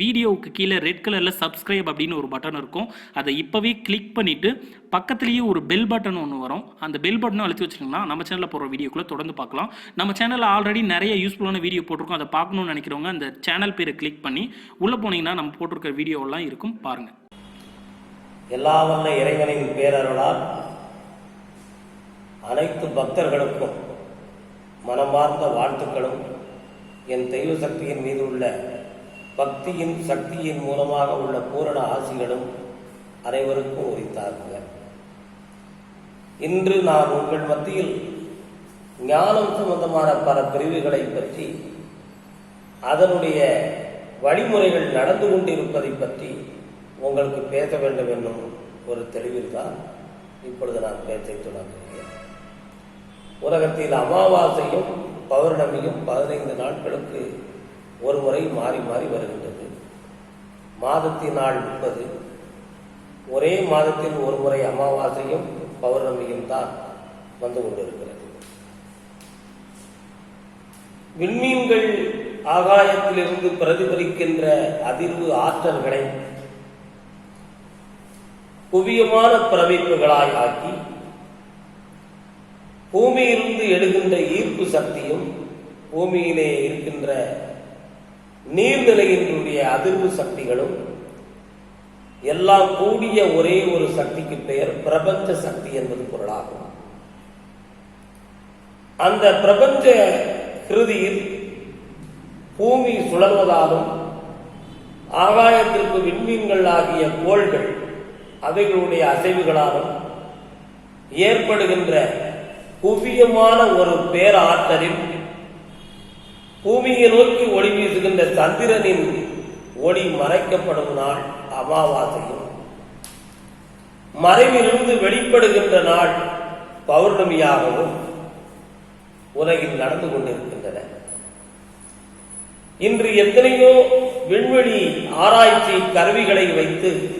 வீடியோவுக்கு கீழே ரெட் கலரில் சப்ஸ்கிரைப் அப்படின்னு ஒரு பட்டன் இருக்கும். அதை இப்போவே கிளிக் பண்ணிவிட்டு பக்கத்துலேயே ஒரு பெல் பட்டன் ஒன்று வரும். அந்த பெல் பட்டனும் அழுத்தி வச்சிங்கன்னா நம்ம சேனலில் போகிற வீடியோக்குள்ளே தொடர்ந்து பார்க்கலாம். நம்ம சேனலில் ஆல்ரெடி நிறைய யூஸ்ஃபுல்லான வீடியோ போட்டிருக்கோம். அதை பார்க்கணும்னு நினைக்கிறவங்க அந்த சேனல் பேரை கிளிக் பண்ணி உள்ளே போனீங்கன்னா நம்ம போட்டிருக்கிற வீடியோவெல்லாம் இருக்கும். பாருங்கள் எல்லா வல்ல இறைவனின் பேரருளால் அனைத்து பக்தர்களுக்கும் மனமார்ந்த வாழ்த்துக்களும். என் தெய்வ சக்தியின் மீது உள்ள பக்தியின் சக்தியின் மூலமாக உள்ள பூரண ஆசிகளும் அனைவருக்கும் உரித்தார்கள். இன்று நான் உங்கள் மத்தியில் ஞானம் சம்பந்தமான பல பிரிவுகளை பற்றி அதனுடைய வழிமுறைகள் நடந்து கொண்டிருப்பதை பற்றி உங்களுக்கு பேச வேண்டும் என்னும் ஒரு தெளிவில் தான் இப்பொழுது நான் பேச்சை தொடங்குகிறேன். உலகத்தில் அமாவாசையும் பௌர்ணமியும் பதினைந்து நாட்களுக்கு ஒரு முறை மாறி மாறி வருகின்றது. மாதத்தின் நாள் முப்பது. ஒரே மாதத்தில் ஒரு முறை அமாவாசையும் பௌர்ணமியும் தான் வந்து கொண்டிருக்கிறது. விண்மீன்கள் ஆகாயத்திலிருந்து பிரதிபலிக்கின்ற அதிர்வு ஆற்றல்களை குவியமான பிரமிப்புகளாய் ஆக்கி பூமியிலிருந்து எழுகின்ற ஈர்ப்பு சக்தியும் பூமியிலே இருக்கின்ற நீர்நிலையினுடைய அதிர்வு சக்திகளும் எல்லாம் கூடிய ஒரே ஒரு சக்திக்கு பெயர் பிரபஞ்ச சக்தி என்பது பொருளாகும். அந்த பிரபஞ்ச கிருதியில் பூமி சுழல்வதாலும் ஆகாயத்திற்கு விண்மீன்கள் ஆகிய கோள்கள் அவைகளுடைய அசைவுகளாலும் ஏற்படுகின்ற குவியமான ஒரு பேராற்றலில் பூமியை நோக்கி ஒளி வீசுகின்ற சந்திரனின் ஒளி மறைக்கப்படும் நாள் அமாவாசையும். மறைவிலிருந்து வெளிப்படுகின்ற நாள் பௌர்ணமியாகவும் உலகில் நடந்து கொண்டிருக்கின்றன. இன்று எத்தனையோ விண்வெளி ஆராய்ச்சி கருவிகளை வைத்து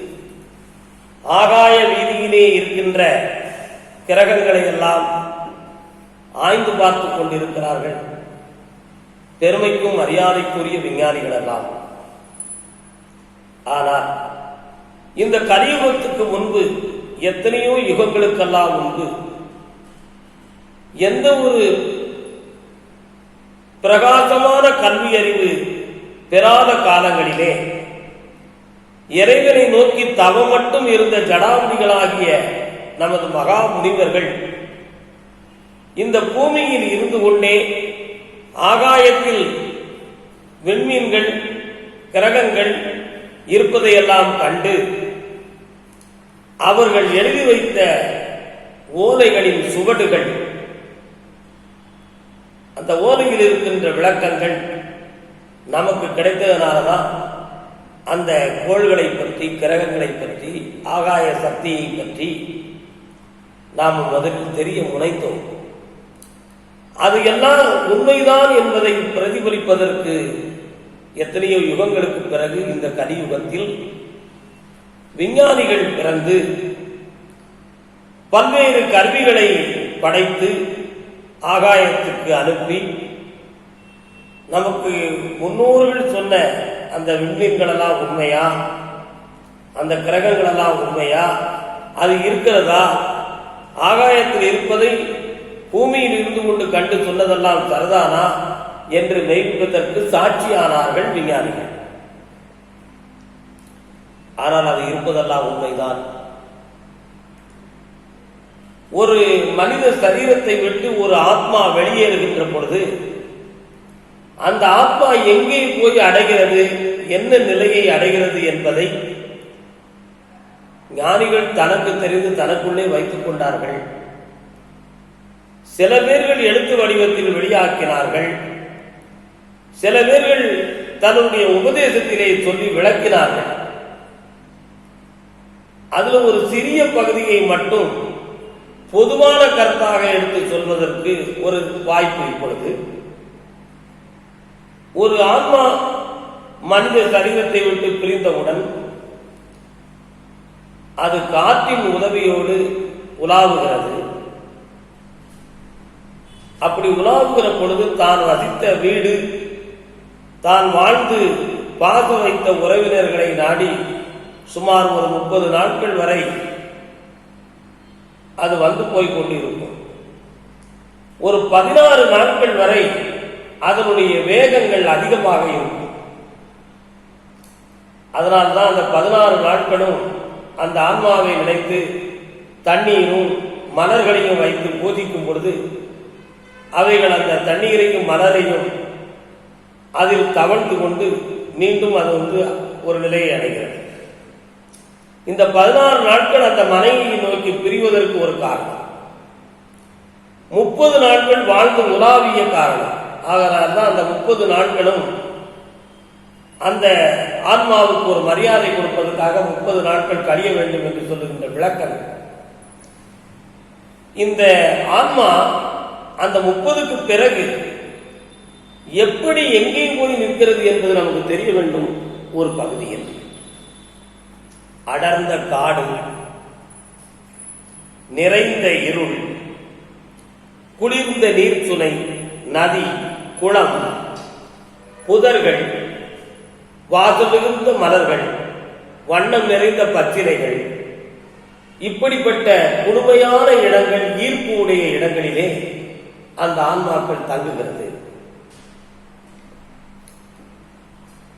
ஆகாய வீதியிலே இருக்கின்ற கிரகங்களை எல்லாம் ஆய்ந்து பார்த்துக் கொண்டிருக்கிறார்கள். பெருமைக்கும் மரியாதைக்குரிய விஞ்ஞானிகள் எல்லாம். ஆனால் இந்த கலியுகத்துக்கு முன்பு எத்தனையோ யுகங்களுக்கெல்லாம் முன்பு எந்த ஒரு பிரகாசமான கல்வி அறிவு பெறாத காலங்களிலே இறைவனை நோக்கி தவம் மட்டும் இருந்த ஜடாமுடிகளாகிய நமது மகா முனிவர்கள் இந்த பூமியில் இருந்து கொண்டே ஆகாயத்தில் விண்மீன்கள் கிரகங்கள் இருப்பதையெல்லாம் கண்டு அவர்கள் எழுதி வைத்த ஓலைகளின் சுவடுகள் அந்த ஓலையில் இருக்கின்ற விளக்கங்கள் நமக்கு கிடைத்ததனாலதான் அந்த கோள்களை பற்றி கிரகங்களை பற்றி ஆகாய சக்தியை பற்றி நாம் முதலில் தெரிய முனைத்தோம் அது எல்லாம் உண்மைதான் என்பதை பிரதிபலிப்பதற்கு எத்தனையோ யுகங்களுக்கு பிறகு இந்த கலியுகத்தில் விஞ்ஞானிகள் பிறந்து பல்வேறு கருவிகளை படைத்து ஆகாயத்துக்கு அனுப்பி நமக்கு முன்னோர்கள் சொன்ன அந்த விண்மீன்களெல்லாம் உண்மையா? அந்த கிரகங்களெல்லாம் உண்மையா? அது இருக்கிறதா? ஆகாயத்தில் இருப்பதை பூமியில் இருந்து கொண்டு கண்டு சொன்னதெல்லாம் சரிதானா என்று மெய்ப்பதற்கு சாட்சியானார்கள் விஞ்ஞானிகள். ஆனால் அது இருப்பதெல்லாம் உண்மைதான். ஒரு மனித சரீரத்தை விட்டு ஒரு ஆத்மா வெளியேறுகின்ற பொழுது அந்த ஆத்மா எங்கே போய் அடைகிறது என்ன நிலையை அடைகிறது என்பதை ஞானிகள் தனக்கு தெரிந்து தனக்குள்ளே வைத்துக் கொண்டார்கள். சில பேர்கள் எழுத்து வடிவத்தில் வெளியாக்கினார்கள். சில பேர்கள் தன்னுடைய உபதேசத்திலே சொல்லி விளக்கினார்கள். அதுல ஒரு சிறிய பகுதியை மட்டும் பொதுவான கருத்தாக எடுத்து சொல்வதற்கு ஒரு வாய்ப்பு இப்பொழுது. ஒரு ஆன்மா மனித சரீரத்தை விட்டு பிரிந்தவுடன் அது காற்றின் உதவியோடு உலாவுகிறது. அப்படி உலாவுகிற பொழுது தான் வசித்த வீடு தான் வாழ்ந்து பாச வைத்த உறவினர்களை நாடி சுமார் ஒரு முப்பது நாட்கள் வரை அது வந்து போய் கொண்டிருக்கும். ஒரு பதினாறு நாட்கள் வரை அதனுடைய வேகங்கள் அதிகமாக இருக்கும். அதனால்தான் அந்த பதினாறு நாட்களும் அந்த ஆன்மாவை நினைத்து தண்ணீரும் மலர்களையும் வைத்து பூஜிக்கும் பொழுது அவைகள் அந்த தண்ணீரையும் மலரையும் அதில் தவழ்ந்து கொண்டு மீண்டும் அது வந்து ஒரு நிலையை அடைகிறது. இந்த பதினாறு நாட்கள் அந்த மனைவியை நோக்கி பிரிவதற்கு ஒரு காரணம். முப்பது நாட்கள் வாழ்ந்து உலாவிய காரணம். ஆகனால் தான் அந்த முப்பது நாட்களும் அந்த ஆன்மாவுக்கு ஒரு மரியாதை கொடுப்பதற்காக முப்பது நாட்கள் கழிய வேண்டும் என்று சொல்லுகின்ற விளக்கம். இந்த ஆன்மா அந்த முப்பதுக்கு பிறகு எப்படி எங்கே போய் நிற்கிறது என்பது நமக்கு தெரிய வேண்டும் ஒரு பகுதியில் அடர்ந்த காடு நிறைந்த இருள் குளிர்ந்த நீர்த்துணை நதி குளம் புதர்கள் வாசல் மிகுந்த மலர்கள் வண்ணம் நிறைந்த பத்திரைகள் இப்படிப்பட்ட கொடுமையான இடங்கள் ஈர்ப்பு உடைய இடங்களிலே அந்த ஆன்மாக்கள் தங்குகிறது.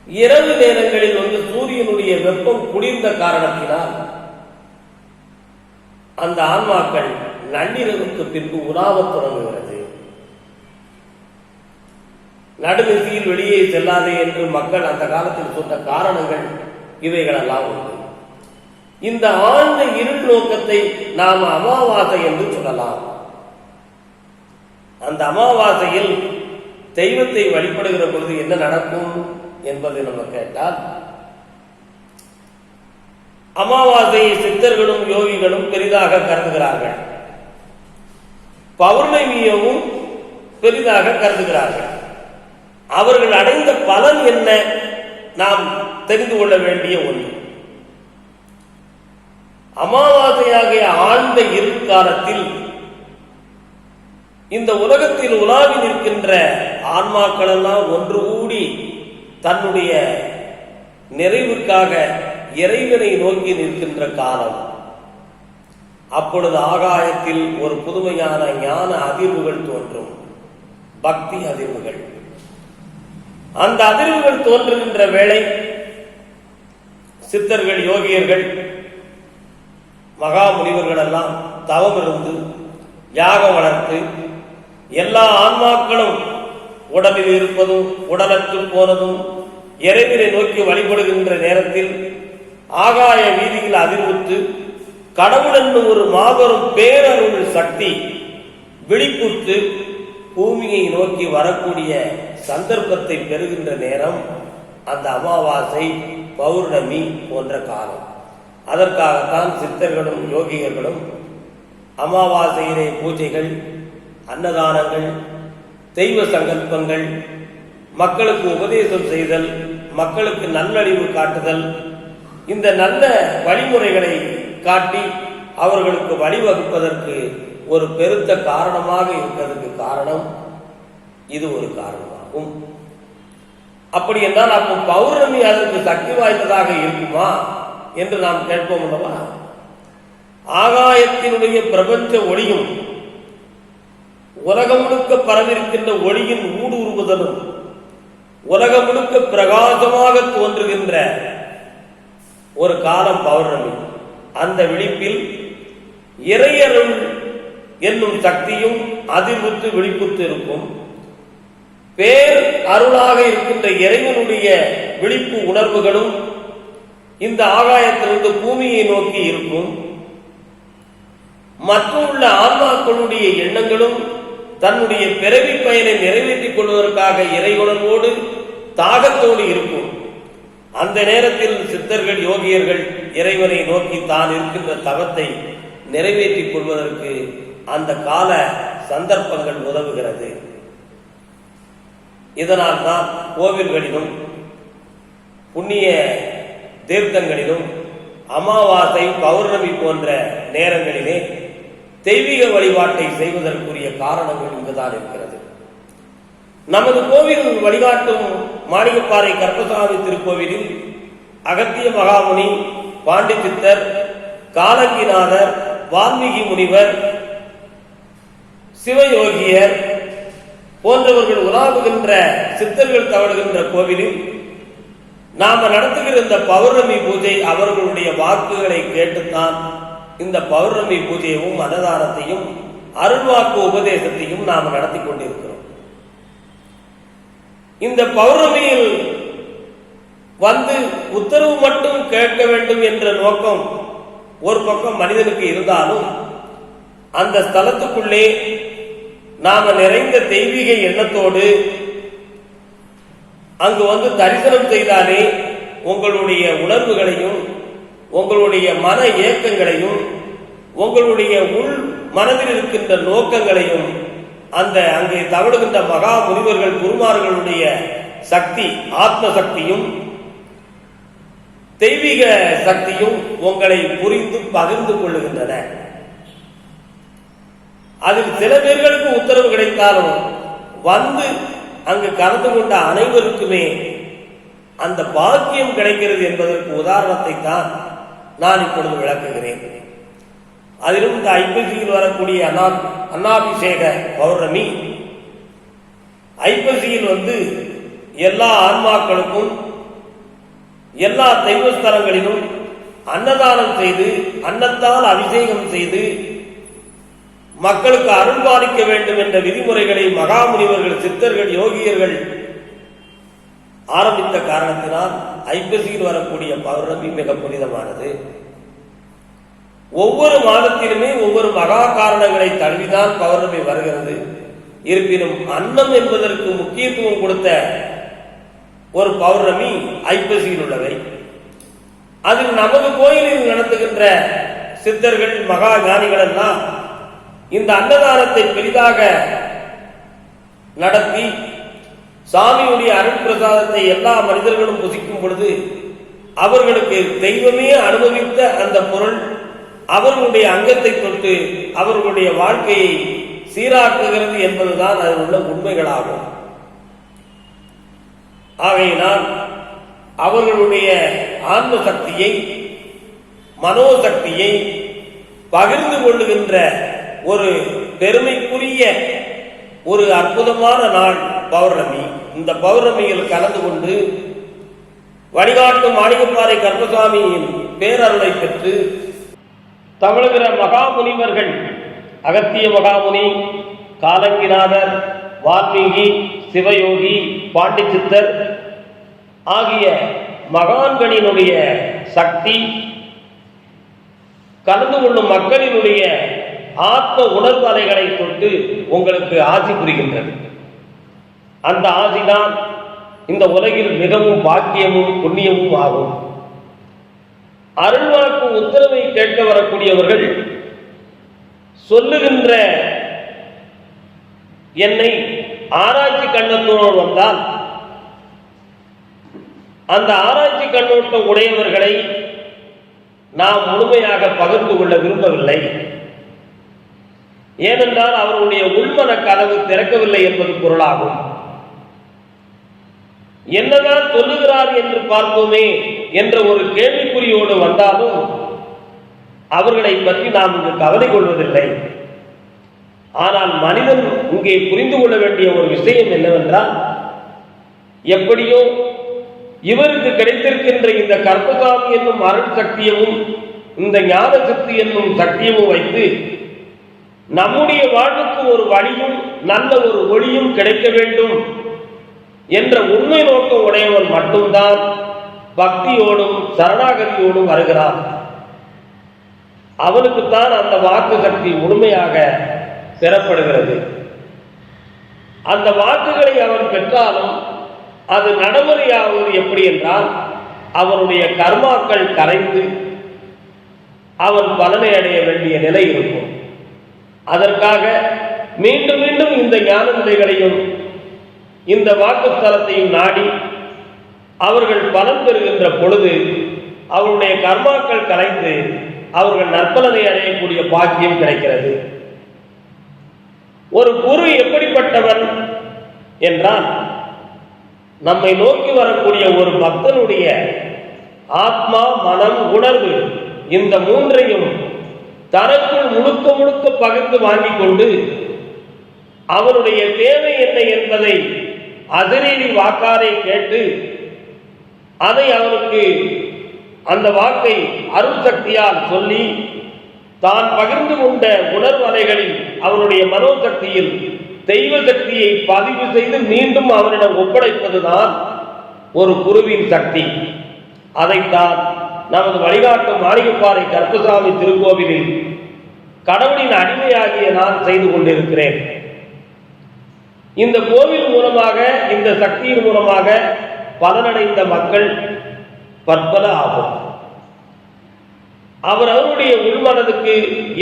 இரவு நேரங்களில் வந்து சூரியனுடைய வெப்பம் குளிர்ந்த காரணத்தினால் அந்த ஆன்மாக்கள் நள்ளிரவுக்கு பின்பு உலாவத் தொடங்குகிறது. நடுநிசையில் வெளியே செல்லாதே என்று மக்கள் அந்த காலத்தில் சொன்ன காரணங்கள் இவைகளெல்லாம் உண்டு. இந்த ஆழ்ந்த இருள் நோக்கத்தை நாம் அமாவாசை என்று சொல்லலாம். அந்த அமாவாசையில் தெய்வத்தை வழிபடுகிற பொழுது என்ன நடக்கும் என்பதை நம்ம கேட்டால் அமாவாசையை சித்தர்களும் யோகிகளும் பெரிதாக கருதுகிறார்கள். பௌர்ணமியவும் பெரிதாக கருதுகிறார்கள். அவர்கள் அடைந்த பலன் என்ன நாம் தெரிந்து கொள்ள வேண்டிய ஒன்று. அமாவாசையாகிய ஆழ்ந்த இருக்காலத்தில் இந்த உலகத்தில் உலாவி நிற்கின்ற ஆன்மாக்கள் எல்லாம் ஒன்று கூடி தன்னுடைய நிறைவுக்காக இறைவனை நோக்கி நிற்கின்ற காலம். அப்பொழுது ஆகாயத்தில் ஒரு புதுமையான ஞான அதிர்வுகள் தோன்றும். பக்தி அதிர்வுகள். அந்த அதிர்வுகள் தோன்றுகின்ற வேளை சித்தர்கள் யோகியர்கள் மகா முனிவர்கள் எல்லாம் தவம் இருந்து யாகம் வளர்த்து எல்லா ஆன்மாக்களும் உடலில் இருப்பதும் உடலற்று போனதும் இறைவனை நோக்கி வழிபடுகின்ற நேரத்தில் ஆகாய வீதியில் அதிர்வுத்து கடவுள் என்னும் ஒரு மாபெரும் பேரருள் சக்தி விழிப்புத்து பூமியை நோக்கி வரக்கூடிய சந்தர்ப்பத்தை பெறுகின்ற நேரம் அந்த அமாவாசை பௌர்ணமி போன்ற காலம். அதற்காகத்தான் சித்தர்களும் யோகிகளும் அமாவாசையிலே பூஜைகள் அன்னதானங்கள் தெய்வ சங்கல்பங்கள் மக்களுக்கு உபதேசம் செய்தல் மக்களுக்கு நல்லழிவு காட்டுதல் இந்த நல்ல வழிமுறைகளை காட்டி அவர்களுக்கு வழிவகுப்பதற்கு ஒரு பெருத்த காரணமாக இருக்கிறதுக்கு காரணம் இது ஒரு காரணமாகும். அப்படி என்றால் அப்போ பௌர்ணமி அதற்கு சக்தி வாய்ந்ததாக இருக்குமா என்று நாம் கேட்போம் அல்லவா? ஆகாயத்தினுடைய பிரபஞ்ச ஒளியும் உலகம் முழுக்க பரவிருக்கின்ற ஒளியின் ஊடுருவுதலும் உலகம் முழுக்க பிரகாசமாக தோன்றுகின்ற ஒரு காலம் பௌர்ணமி. அந்த விழிப்பில் இறையருள் என்னும் சக்தியும் அதிர்வுத்து விழிப்புத்து இருக்கும் பேர் அருளாக இருக்கின்ற இறைவனுடைய விழிப்பு உணர்வுகளும் இந்த ஆகாயத்திலிருந்து பூமியை நோக்கி இருக்கும். மற்றும் உள்ள ஆன்மாக்களுடைய எண்ணங்களும் தன்னுடைய பிறவி பயனை நிறைவேற்றிக் கொள்வதற்காக இறைவனோடு தாகத்தோடு இருக்கும் அந்த நேரத்தில் சித்தர்கள் யோகியர்கள் இறைவனை நோக்கி தான் இருக்கின்ற தவத்தை நிறைவேற்றிக் கொள்வதற்கு அந்த கால சந்தர்ப்பங்கள் உதவுகிறது. இதனால் தான் கோவில்களிலும் புண்ணிய தீர்த்தங்களிலும் அமாவாசை பௌர்ணமி போன்ற நேரங்களிலே தெய்வீக வழிபாட்டை செய்வதற்குரிய காரணங்கள் இங்குதான் இருக்கிறது. நமது கோவில் வழிகாட்டும் மாணிக்கப்பாறை கற்பசாமி திருக்கோவிலில் அகத்திய மகாமுனி பாண்டித்தித்தர் காலங்கிநாதர் வால்மீகி முனிவர் சிவயோகியர் போன்றவர்கள் உலாவுகின்ற சித்தர்கள் தவழுகின்ற கோவிலில் நாம நடத்துகிற இந்த பௌர்ணமி பூஜை அவர்களுடைய வாக்குகளை கேட்டுத்தான் இந்த பௌர்ணமி பூஜையவும் மததானத்தையும் அருள்வாக்கு உபதேசத்தையும் நாம் நடத்தி கொண்டிருக்கிறோம். இந்த பௌர்ணமியில் வந்து உத்தரவு மட்டும் கேட்க வேண்டும் என்ற நோக்கம் ஒரு பக்கம் மனிதனுக்கு இருந்தாலும் அந்த ஸ்தலத்துக்குள்ளே நாம நிறைந்த தெய்வீக எண்ணத்தோடு அங்கு வந்து தரிசனம் செய்தாலே உங்களுடைய உணர்வுகளையும் உங்களுடைய மன ஏக்கங்களையும் உங்களுடைய உள் மனதில் இருக்கின்ற நோக்கங்களையும் அந்த அங்கே தவழுகின்ற மகா முனிவர்கள் குருமார்களுடைய சக்தி ஆத்ம சக்தியும் தெய்வீக சக்தியும் உங்களை புரிந்து பகிர்ந்து கொள்ளுகின்றன. அதில் சில பேர்களுக்கு உத்தரவு கிடைத்தாலும் வந்து அங்கு கலந்து கொண்ட அனைவருக்குமே அந்த பாக்கியம் கிடைக்கிறது என்பதற்கு உதாரணத்தை தான் நான் இப்பொழுது விளக்குகிறேன். அதிலும் இந்த ஐப்பசியில் வரக்கூடிய அண்ணா அன்னாபிஷேக பௌர்ணமி ஐப்பசியில் வந்து எல்லா ஆன்மாக்களுக்கும் எல்லா தெய்வஸ்தலங்களிலும் அன்னதானம் செய்து அன்னத்தால் அபிஷேகம் செய்து மக்களுக்கு அருள்பாலிக்க வேண்டும் என்ற விதிமுறைகளை மகாமுனிவர்கள் சித்தர்கள் யோகியர்கள் ஆரம்பித்த காரணத்தினால் ஐப்பசியில் வரக்கூடிய பௌர்ணமி மிக புனிதமானது. ஒவ்வொரு மாதத்திலுமே ஒவ்வொரு மகா காரணங்களை தழுவிதான் பௌர்ணமி வருகிறது. இருப்பினும் அன்னம் என்பதற்கு முக்கியத்துவம் கொடுத்த ஒரு பௌர்ணமி ஐப்பசியில் உள்ளவை. அதில் நமது கோயிலில் நடத்துகின்ற சித்தர்கள் மகா ஞானிகள் எல்லாம் இந்த அன்னதானத்தை பெரிதாக நடத்தி சாமியுடைய அருட்பிரசாதத்தை எல்லா மனிதர்களும் புசிக்கும் பொழுது அவர்களுக்கு தெய்வமே அனுபவித்த அந்த பொருள் அவர்களுடைய அங்கத்தை தொட்டு அவர்களுடைய வாழ்க்கையை சீராக்குகிறது என்பதுதான் அதில் உள்ள உண்மைகளாகும். ஆகையினால் அவர்களுடைய ஆன்ம சக்தியை மனோசக்தியை பகிர்ந்து கொள்ளுகின்ற ஒரு பெருமைக்குரிய ஒரு அற்புதமான நாள் பௌர்ணமி. இந்த பௌர்ணமியில் கலந்து கொண்டு வழிகாட்டும் மாணிகப்பாறை கர்மசாமியின் பேரருளை பெற்று தமிழகிற மகாமுனிவர்கள் அகத்திய மகாமுனி காலங்கிநாதர் வால்மீகி சிவயோகி பாண்டிச்சித்தர் ஆகிய மகான்களினுடைய சக்தி கலந்து கொள்ளும் மக்களினுடைய ஆத்ம உணர்வு அலைகளை தொட்டு உங்களுக்கு ஆசி புரிகின்றது. அந்த ஆசிதான் இந்த உலகில் மிகவும் பாக்கியமும் புண்ணியமும் ஆகும். அருள்வாக்கு உத்தரவை கேட்க வரக்கூடியவர்கள் சொல்லுகின்ற என்னை ஆராய்ச்சி கண்ணத்தோடு வந்தால் அந்த ஆராய்ச்சி கண்ணோட்டம் உடையவர்களை நாம் முழுமையாக பகிர்ந்து கொள்ள விரும்பவில்லை. ஏனென்றால் அவருடைய உள்மன கதவு திறக்கவில்லை என்பது பொருளாகும். என்னதான் சொல்லுகிறார் என்று பார்த்தோமே என்ற ஒரு கேள்விக்குறியோடு வந்தாலும் அவர்களை பற்றி நாம் இங்கு கவலை கொள்வதில்லை. ஆனால் மனிதன் இங்கே புரிந்து கொள்ள வேண்டிய ஒரு விஷயம் என்னவென்றால் எப்படியோ இவருக்கு கிடைத்திருக்கின்ற இந்த கற்பகாமி என்னும் அருள் சக்தியமும் இந்த ஞான சக்தி என்னும் சக்தியமும் வைத்து நம்முடைய வாழ்வுக்கு ஒரு வழியும் நல்ல ஒரு ஒளியும் கிடைக்க வேண்டும் என்ற உண்மை நோக்கம் உடையவன் மட்டும்தான் பக்தியோடும் சரணாகதியோடும் வருகிறான். அவனுக்குத்தான் அந்த வாக்கு சக்தி முழுமையாக பெறப்படுகிறது. அந்த வாக்குகளை அவன் பெற்றாலும் அது நடைமுறையாவது எப்படி என்றால் அவனுடைய கர்மாக்கள் கரைந்து அவன் பலனை அடைய வேண்டிய நிலை இருக்கும். அதற்காக மீண்டும் மீண்டும் இந்த ஞான நிலைகளையும் இந்த வாக்குத்தலத்தையும் நாடி அவர்கள் பலன் பெறுகின்ற பொழுது அவருடைய கர்மாக்கள் கலைந்து அவர்கள் நற்பலனை அடையக்கூடிய பாக்கியம் கிடைக்கிறது. ஒரு குரு எப்படிப்பட்டவன் என்றால் நம்மை நோக்கி வரக்கூடிய ஒரு பக்தனுடைய ஆத்மா மனம் உணர்வு இந்த மூன்றையும் தனக்குள் முழுக்க முழுக்க பகிர்ந்து வாங்கிக் கொண்டு அவருடைய தேவை என்ன என்பதை அதிரடி வாக்காரை கேட்டு அதை அவருக்கு அந்த வாக்கை அருள் சக்தியால் சொல்லி தான் பகிர்ந்து கொண்ட உணர்வலைகளில் அவருடைய மனோசக்தியில் தெய்வ சக்தியை பதிவு செய்து மீண்டும் அவரிடம் ஒப்படைப்பதுதான் ஒரு குருவின் சக்தி. அதைத்தான் நமது வழிகாட்டும் மாளிகைப்பாறை கருப்பசாமி திருக்கோவிலில் கடவுளின் அடிமையாகிய நான் செய்து கொண்டிருக்கிறேன். இந்த கோவில் மூலமாக இந்த சக்தியின் மூலமாக பலனடைந்த மக்கள் பற்பல ஆகும். அவர் அவருடைய உள்மனதுக்கு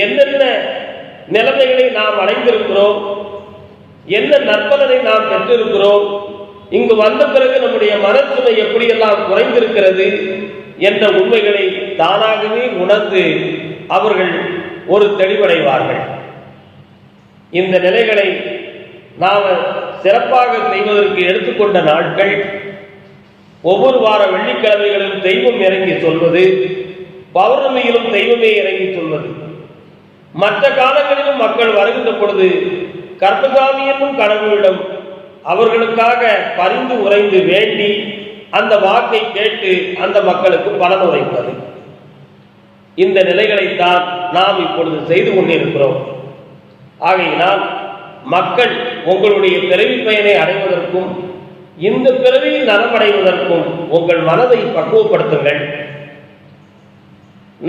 என்னென்ன நிலைமைகளை நாம் அடைந்திருக்கிறோம் என்ன நற்பலனை நாம் பெற்றிருக்கிறோம் இங்கு வந்த பிறகு நம்முடைய மனச்சுமை எப்படியெல்லாம் குறைந்திருக்கிறது என்ற உண்மைகளை தானாகவே உணர்ந்து அவர்கள் ஒரு தெளிவடைவார்கள். இந்த நிலைகளை நாம் சிறப்பாக செய்வதற்கு எடுத்துக்கொண்ட நாட்கள் ஒவ்வொரு வார வெள்ளிக்கிழமைகளிலும் தெய்வம் இறங்கி சொல்வது பௌர்ணமியிலும் தெய்வமே இறங்கி சொல்வது. மற்ற காலங்களிலும் மக்கள் வருகின்ற பொழுது கர்ப்பசாமி என்னும் கடவுளிடம் அவர்களுக்காக பரிந்து உறைந்து வேண்டி அந்த வாக்கை கேட்டு அந்த மக்களுக்கு பலன் உரைப்பது இந்த நிலைகளைத்தான் நாம் இப்பொழுது செய்து கொண்டிருக்கிறோம். ஆகையினால் மக்கள் உங்களுடைய பிறவி பயனை அடைவதற்கும் இந்த பிறவியில் நலமடைவதற்கும் உங்கள் மனதை பக்குவப்படுத்துங்கள்.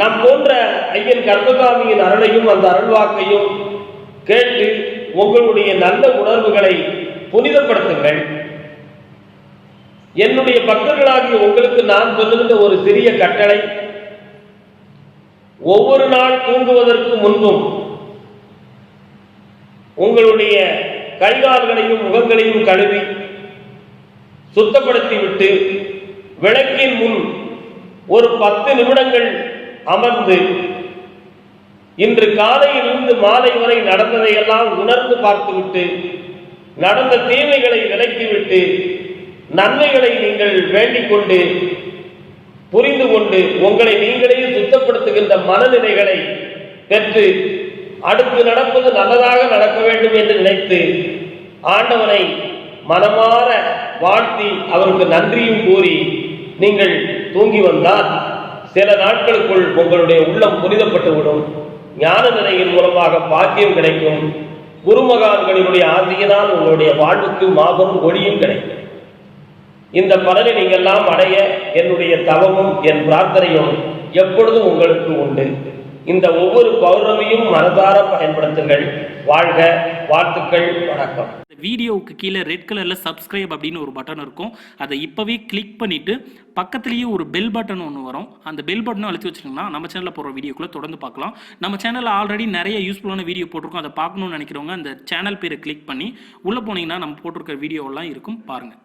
நம் போன்ற ஐயன் கர்மகாமியின் அருளையும் அந்த அருள்வாக்கையும் கேட்டு உங்களுடைய நல்ல உணர்வுகளை புனிதப்படுத்துங்கள். என்னுடைய பக்தர்களாகிய உங்களுக்கு நான் சொல்லுகின்ற ஒரு சிறிய கட்டளை. ஒவ்வொரு நாள் தூங்குவதற்கு முன்பும் உங்களுடைய கைகால்களையும் முகங்களையும் கழுவி சுத்தப்படுத்திவிட்டு விளக்கின் முன் ஒரு பத்து நிமிடங்கள் அமர்ந்து இன்று காலையிலிருந்து மாலை வரை நடந்ததையெல்லாம் உணர்ந்து பார்த்துவிட்டு நடந்த தீமைகளை விலக்கிவிட்டு நன்மைகளை நீங்கள் வேண்டிக் கொண்டு புரிந்து கொண்டு உங்களை நீங்களே சுத்தப்படுத்துகின்ற மனநிலைகளை பெற்று அடுத்து நடப்பது நல்லதாக நடக்க வேண்டும் என்று நினைத்து ஆண்டவனை மனமாற வாழ்த்தி அவருக்கு நன்றியும் கூறி நீங்கள் தூங்கி வந்தால் சில நாட்களுக்குள் உங்களுடைய உள்ளம் புனிதப்பட்டுவிடும். ஞான நிலையின் மூலமாக பாக்கியம் கிடைக்கும். குருமகான்களினுடைய ஆசையினால் உங்களுடைய வாழ்வுக்கு மாபெரும் ஒளியும் கிடைக்கும். இந்த பலனை நீங்கள்லாம் அடைய என்னுடைய தவமும் என் பிரார்த்தனையும் எப்பொழுதும் உங்களுக்கு உண்டு. இந்த ஒவ்வொரு பௌர்ணமியும் மனதார பயன்படுத்துங்கள். வாழ்க வாழ்த்துக்கள் வணக்கம். இந்த வீடியோவுக்கு கீழே ரெட் கலரில் சப்ஸ்கிரைப் அப்படின்னு ஒரு பட்டன் இருக்கும். அதை இப்போவே கிளிக் பண்ணிவிட்டு பக்கத்துலேயே ஒரு பெல் பட்டன் ஒன்று வரும். அந்த பெல் பட்டனும் அழுத்தி வச்சுருங்கன்னா நம்ம சேனலில் போகிற வீடியோக்குள்ளே தொடர்ந்து பார்க்கலாம். நம்ம சேனலில் ஆல்ரெடி நிறைய யூஸ்ஃபுல்லான வீடியோ போட்டிருக்கோம். அதை பார்க்கணும்னு நினைக்கிறவங்க அந்த சேனல் பேரை கிளிக் பண்ணி உள்ளே போனீங்கன்னா நம்ம போட்டிருக்க வீடியோவெல்லாம் இருக்கும். பாருங்கள்